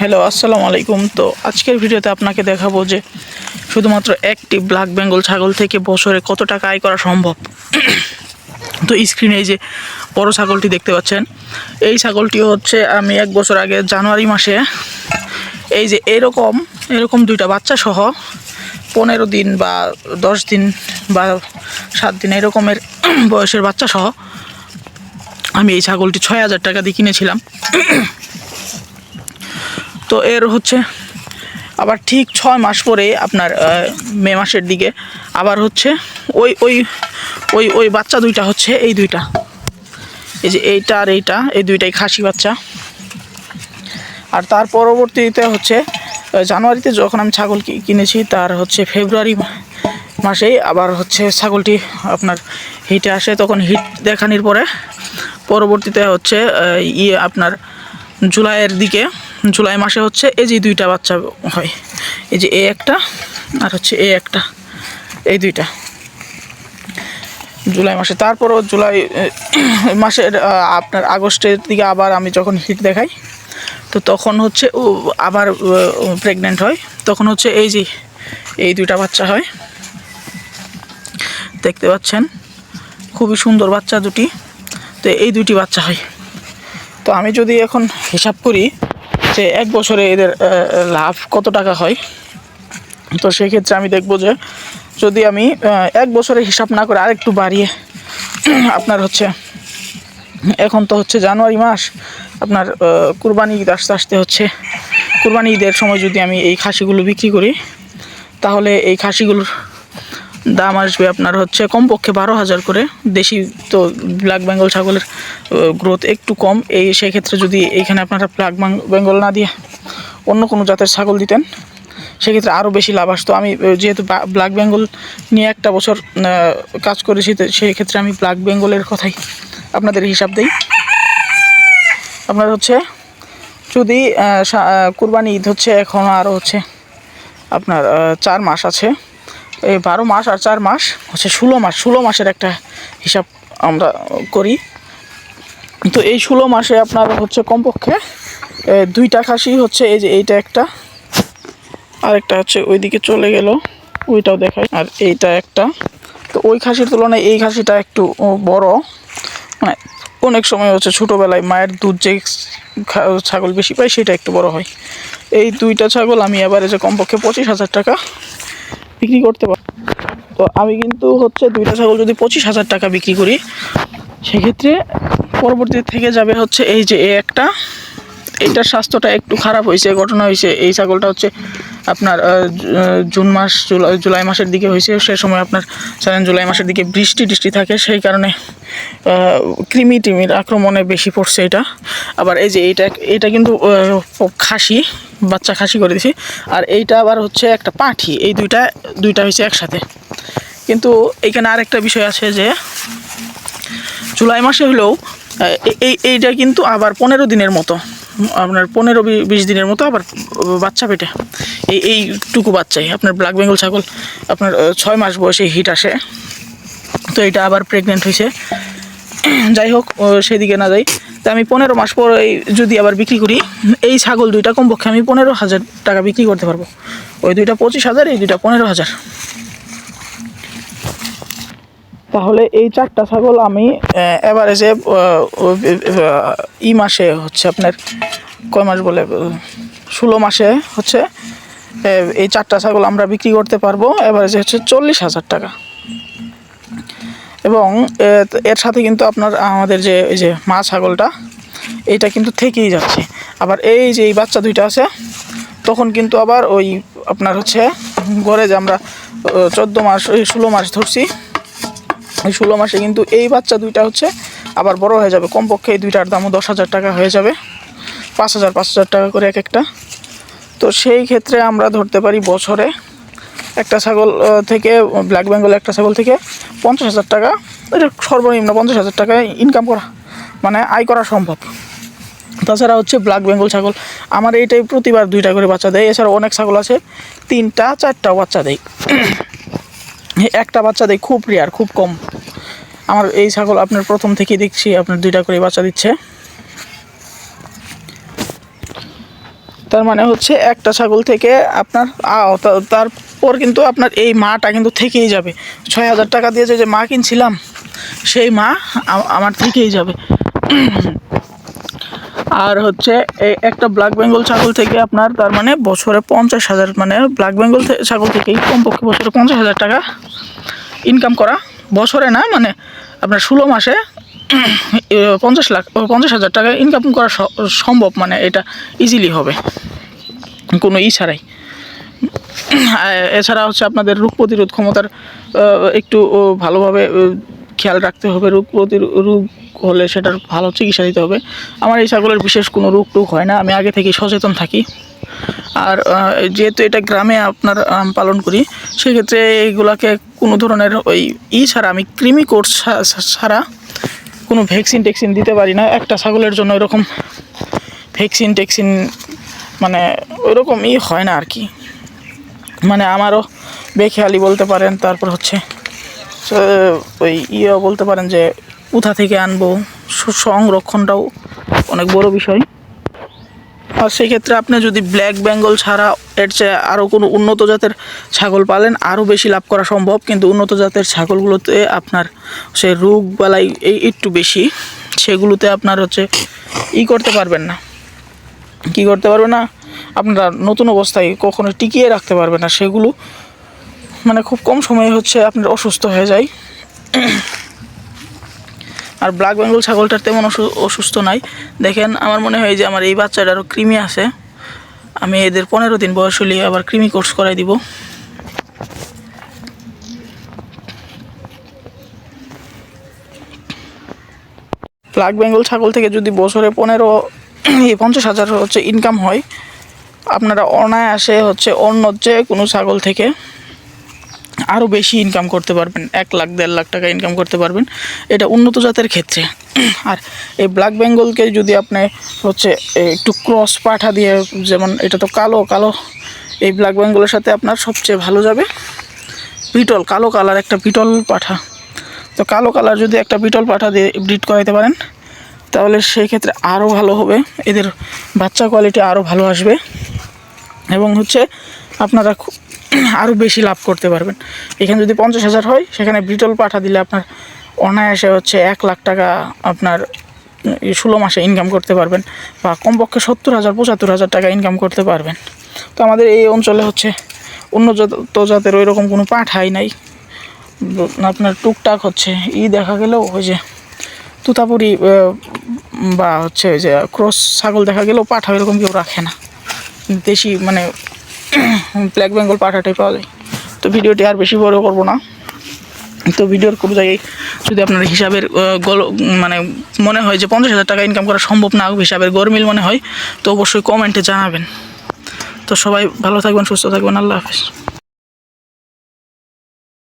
Hello আসসালামু আলাইকুম। তো আজকের ভিডিওতে আপনাকে দেখাবো যে শুধুমাত্র একটি ব্ল্যাক বেঙ্গল ছাগল থেকে বছরে কত টাকা আয় করা সম্ভব। তো স্ক্রিনে এই যে বড় ছাগলটি দেখতে পাচ্ছেন, এই ছাগলটি হচ্ছে আমি এক বছর আগে জানুয়ারি মাসে এই যে এরকম এরকম দুইটা বাচ্চা সহ পনেরো দিন বা দশ দিন বা সাত দিন এরকমের বয়সের বাচ্চা সহ আমি এই ছাগলটি ছয় হাজার টাকা দিয়ে কিনেছিলাম। তো এর হচ্ছে আবার ঠিক ছয় মাস পরে আপনার মে মাসের দিকে আবার হচ্ছে ওই ওই ওই ওই বাচ্চা দুইটা হচ্ছে, এই দুইটা। এই যে এইটা আর এইটা, এই দুইটাই খাসি বাচ্চা। আর তার পরবর্তীতে হচ্ছে জানুয়ারিতে যখন আমি ছাগল কিনেছি, তার হচ্ছে ফেব্রুয়ারি মাসেই আবার হচ্ছে ছাগলটি আপনার হিটে আসে। তখন হিট দেখানির পরে পরবর্তীতে হচ্ছে ইয়ে আপনার জুলাইয়ের দিকে জুলাই মাসে হচ্ছে এই যে দুইটা বাচ্চা হয়। এই যে এ একটা আর হচ্ছে এ একটা। এই দুইটা। জুলাই মাসে। তারপরও জুলাই মাসের আপনার আগস্টের দিকে আবার আমি যখন হিট দেখাই, তো তখন হচ্ছে ও আবার প্রেগনেন্ট হয়। তখন হচ্ছে এই যে এই দুইটা বাচ্চা হয়। দেখতে পাচ্ছেন? খুবই সুন্দর বাচ্চা দুটি। তো এই দুটি বাচ্চা হয়। তো আমি যদি এখন হিসাব করি যে এক বছরে এদের লাভ কত টাকা হয়? তো সেক্ষেত্রে আমি দেখব যে যদি আমি এক বছরে হিসাব না করে আরেকটু বাড়িয়ে, আপনার হচ্ছে, এখন তো হচ্ছে জানুয়ারি মাস, আপনার কুরবানি ঈদ আসতে আসতে হচ্ছে। কুরবানি ঈদের সময় যদি আমি এই খাসিগুলো বিক্রি করি, তাহলে এই খাসিগুলোর দাম আসবে আপনার হচ্ছে কমপক্ষে বারো হাজার করে। দেশি তো ব্ল্যাক বেঙ্গল ছাগলের গ্রোথ একটু কম, এই সেক্ষেত্রে যদি এইখানে আপনারা প্লাগ বেঙ্গল না দিয়ে অন্য কোনো জাতের ছাগল দিতেন, সেক্ষেত্রে আরও বেশি লাভ আসতো। আমি যেহেতু ব্ল্যাক বেঙ্গল নিয়ে একটা বছর কাজ করেছি সেক্ষেত্রে আমি ব্ল্যাক বেঙ্গলের কথাই আপনাদের হিসাব দিই। আপনার হচ্ছে, যদি কুরবানি ঈদ হচ্ছে, এখন আরও হচ্ছে আপনার চার মাস আছে। এই বারো মাস আর চার মাস হচ্ছে ষোলো মাস, ষোলো মাসের একটা হিসাব আমরা করি। তো এই ষোলো মাসে আপনার হচ্ছে কমপক্ষে দুইটা খাসি হচ্ছে, এই যে এইটা একটা, আরেকটা হচ্ছে ওইদিকে চলে গেল, ওইটাও দেখায় আর এইটা একটা। তো ওই খাসির তুলনায় এই খাসিটা একটু বড়। মানে অনেক সময় হচ্ছে ছোটোবেলায় মায়ের দুধ যে ছাগল বেশি পায়, সেটা একটু বড় হয়। এই দুইটা ছাগল আমি এবারে যে কমপক্ষে পঁচিশ হাজার টাকা বিক্রি করতে পারি, তো আমি কিন্তু হচ্ছে দুইটা ছাগল যদি পঁচিশ হাজার টাকা বিক্রি করি, সেক্ষেত্রে পরবর্তী থেকে যাবে হচ্ছে এই যে এ একটা। এইটার স্বাস্থ্যটা একটু খারাপ হয়েছে, ঘটনা হয়েছে। এই ছাগলটা হচ্ছে আপনার জুন মাস, জুলাই মাসের দিকে হয়েছে। সে সময় আপনার জানেন জুলাই মাসের দিকে বৃষ্টি টিষ্টি থাকে, সেই কারণে কৃমি টিমির আক্রমণে বেশি পড়ছে এটা। আবার এই যে এইটা এটা কিন্তু খাসি, বাচ্চা খাসি করে দিছি। আর এইটা আবার হচ্ছে একটা পাঠি, এই দুইটা দুইটা হয়েছে একসাথে। কিন্তু এইখানে আরেকটা বিষয় আছে যে, জুলাই মাসে হলেও এই এইটা কিন্তু আবার পনেরো দিনের মতো। আপনার পনেরো বিশ দিনের মতো আবার বাচ্চা পেটে এই এইটুকু বাচ্চাই। আপনার ব্ল্যাক বেঙ্গল ছাগল, আপনার ছয় মাস বয়সে হিট আসে। তো এটা আবার প্রেগনেন্ট হয়েছে যাই হোক সেদিকে না যাই। তো আমি পনেরো মাস পর এই যদি আবার বিক্রি করি, এই ছাগল দুইটা কমপক্ষে আমি পনেরো হাজার টাকা বিক্রি করতে পারব। ওই দুইটা পঁচিশ হাজার, এই দুইটা পনেরো হাজার। তাহলে এই চারটা ছাগল আমি এভারেজে ই মাসে হচ্ছে আপনার কয় মাস বলে ষোলো মাসে হচ্ছে এই চারটা ছাগল আমরা বিক্রি করতে পারব এভারেজে হচ্ছে চল্লিশ হাজার টাকা। এবং এর সাথে কিন্তু আপনার, আমাদের যে, এই যে মা ছাগলটা, এইটা কিন্তু থেকেই যাচ্ছে। আবার এই যে, এই বাচ্চা দুইটা আছে, তখন কিন্তু আবার ওই আপনার হচ্ছে গড়ে যে আমরা চোদ্দ মাস ওই ষোলো মাস ধরছি এই ষোলো মাসে কিন্তু এই বাচ্চা দুইটা হচ্ছে আবার বড় হয়ে যাবে। কমপক্ষে এই দুইটার দামও দশ হাজার টাকা হয়ে যাবে। পাঁচ হাজার পাঁচ হাজার টাকা করে এক একটা তো সেই ক্ষেত্রে আমরা ধরতে পারি বছরে একটা ছাগল থেকে ব্ল্যাক বেঙ্গল একটা ছাগল থেকে পঞ্চাশ হাজার টাকা, এটা সর্বনিম্ন পঞ্চাশ হাজার টাকায় ইনকাম করা মানে আয় করা সম্ভব। তাছাড়া হচ্ছে ব্ল্যাক বেঙ্গল ছাগল, আমার এইটাই প্রতিবার দুইটা করে বাচ্চা দেয়। এছাড়া অনেক ছাগল আছে, তিনটা, চারটাও বাচ্চা দেয়। একটা বাচ্চা দেয় খুব রেয়ার খুব কম। আমার এই ছাগল আপনার প্রথম থেকেই দেখছি, আপনার দুইটা করে বাচ্চা দিচ্ছে। তার মানে হচ্ছে একটা ছাগল থেকে আপনার তারপর কিন্তু আপনার এই মাটা কিন্তু থেকেই যাবে। ছয় হাজার টাকা দিয়ে যে মা কিনছিলাম, সেই মা আমার থেকেই যাবে। আর হচ্ছে একটা ব্ল্যাক বেঙ্গল ছাগল থেকে আপনার তার মানে বছরে পঞ্চাশ হাজার মানে ব্ল্যাক বেঙ্গল ছাগল থেকেই কমপক্ষে বছরে পঞ্চাশ হাজার টাকা ইনকাম করা। বছরে না মানে আপনার ষোলো মাসে পঞ্চাশ লাখ পঞ্চাশ হাজার টাকা ইনকাম করা সম্ভব মানে এটা ইজিলি হবে। কোনো ই ছাড়াই। এছাড়া হচ্ছে আপনাদের রোগ প্রতিরোধ ক্ষমতার একটু ভালোভাবে খেয়াল রাখতে হবে, রোগ প্রতিরোধ রোগ হলে সেটার ভালো চিকিৎসা দিতে হবে। আমার এই ছাগলের বিশেষ কোনো রোগ টুক হয় না, আমি আগে থেকেই সচেতন থাকি। আর যেহেতু এটা গ্রামে আপনার পালন করি, সেক্ষেত্রে এইগুলাকে কোনো ধরনের ওই ই ছাড়া, আমি কৃমি কোর্স ছাড়া কোনো ভ্যাকসিন টেক্সিন দিতে পারি না। একটা ছাগলের জন্য এরকম ভ্যাকসিন টেক্সিন মানে ওইরকম ই হয় না আর কি। মানে আমারও বেখেয়ালি বলতে পারেন, তারপর হচ্ছে ওই ইয়ে বলতে পারেন যে কোথা থেকে আনব সংরক্ষণটাও অনেক বড় বিষয়। আর সেক্ষেত্রে আপনি যদি ব্ল্যাক বেঙ্গল ছাড়া এর চেয়ে আরও কোনো উন্নত জাতের ছাগল পালেন আরও বেশি লাভ করা সম্ভব। কিন্তু উন্নত জাতের ছাগলগুলোতে আপনার সে রোগ বালাই এই একটু বেশি, সেগুলোতে আপনার হচ্ছে ই করতে পারবেন না। কি করতে পারবে না? আপনারা নতুন অবস্থায় কখনো টিকিয়ে রাখতে পারবে না, সেগুলো মানে খুব কম সময়ে হচ্ছে আপনার অসুস্থ হয়ে যায়। আর ব্ল্যাক বেঙ্গল ছাগলটার তেমন অসুস্থ নাই। দেখেন, আমার মনে হয় যে আমার এই বাচ্চাটারও কৃমি আছে। আমি এদের পনেরো দিন বয়স হলে আবার কৃমি কোর্স করাই দিব। ব্ল্যাক বেঙ্গল ছাগল থেকে যদি বছরে পনেরো, এই পঞ্চাশ হাজার হচ্ছে ইনকাম হয়, আপনারা অনায়াসে হচ্ছে অন্য যে কোনো ছাগল থেকে আরও বেশি ইনকাম করতে পারবেন, এক লাখ, দেড় লাখ টাকা ইনকাম করতে পারবেন। এটা উন্নত জাতের ক্ষেত্রে। আর এই ব্ল্যাক বেঙ্গলকে যদি আপনি হচ্ছে একটু ক্রস পাঠা দিয়ে, যেমন এটা তো কালো কালো, এই ব্ল্যাক বেঙ্গলের সাথে আপনার সবচেয়ে ভালো যাবে পিটল, কালো কালার একটা পিটল পাঠা। তো কালো কালার যদি একটা পিটল পাঠা দিয়ে ব্রিড করাইতে পারেন, তাহলে সেই ক্ষেত্রে আরও ভালো হবে। এদের বাচ্চা কোয়ালিটি আরও ভালো আসবে। এবং হচ্ছে আপনারা আরও বেশি লাভ করতে পারবেন। এখানে যদি পঞ্চাশ হাজার হয়, সেখানে ব্রিটল পাঠা দিলে আপনার অনায়াসে হচ্ছে এক লাখ টাকা আপনার ষোলো মাসে ইনকাম করতে পারবেন বা কমপক্ষে সত্তর হাজার, পঁচাত্তর হাজার টাকা ইনকাম করতে পারবেন। তো আমাদের এই অঞ্চলে হচ্ছে অন্য জাত জাতের ওই রকম কোনো পাঠাই নাই। আপনার টুকটাক হচ্ছে, ই দেখা গেলেও ওই যে তুতাপুরি বা হচ্ছে ওই যে ক্রস ছাগল দেখা গেলেও পাঠা এরকম কেউ রাখে না। দেশি মানে ব্ল্যাক বেঙ্গল পাঠাটাই পাওয়া যায়। তো ভিডিওটি আর বেশি বড় করব না। তো ভিডিওর কোনো জায়গায় যদি আপনার হিসাবের গল মানে মনে হয় যে পঞ্চাশ হাজার টাকা ইনকাম করা সম্ভব না, হিসাবের গরমিল মনে হয়, তো অবশ্যই কমেন্টে জানাবেন। তো সবাই ভালো থাকবেন, সুস্থ থাকবেন, আল্লাহ হাফেজ।